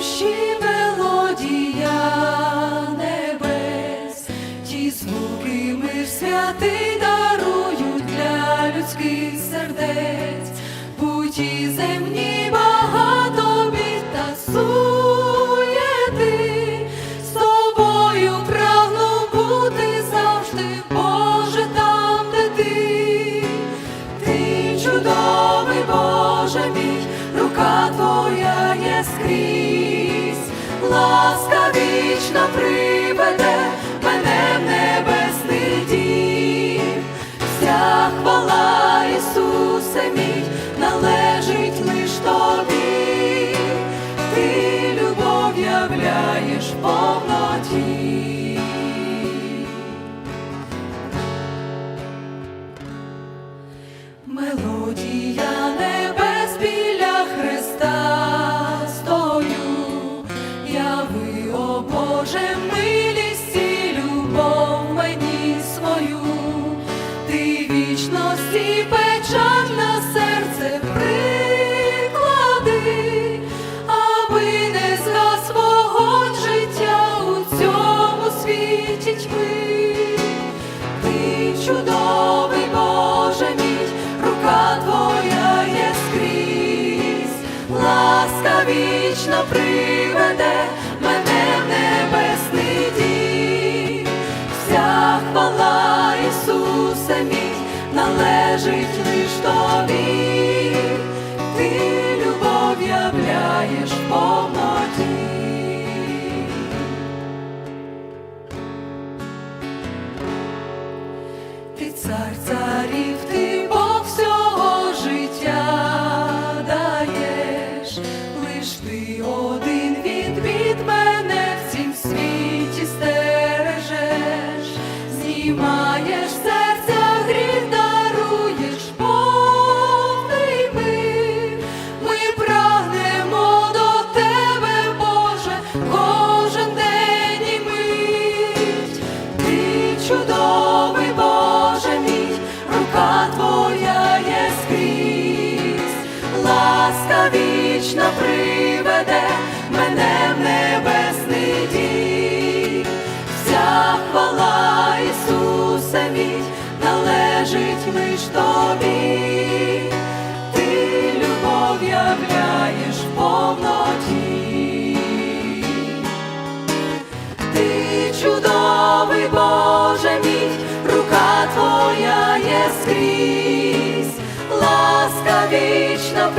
душі мелодія небес, ті звуки мир святий дарують для людських сердець, будь і земні багато бід та суєти, з тобою прагну бути завжди, Боже, там, де ти, ти чудовий Боже мій, рука твоя є скрізь, ласка вічна приведе мене в небесний дім, вся хвала Ісусе мій належить лиш тобі, ти любов являєш повноті. Мелодія яви, о Боже, милість і любов мені свою, ти вічності печаль на серце приклади, аби не згас життя у цьому світі тьми. Ти чудовий Боже мій, рука твоя є скрізь, ласка вічна приведе Ти цар царів, ти Бог всього життя даєш, лиш ти один від від мене в цім світі стережеш, знімаєш ласка вічна приведе мене в небесний дім. Вся хвала Ісусе мій належить лиш тобі, ласка вічна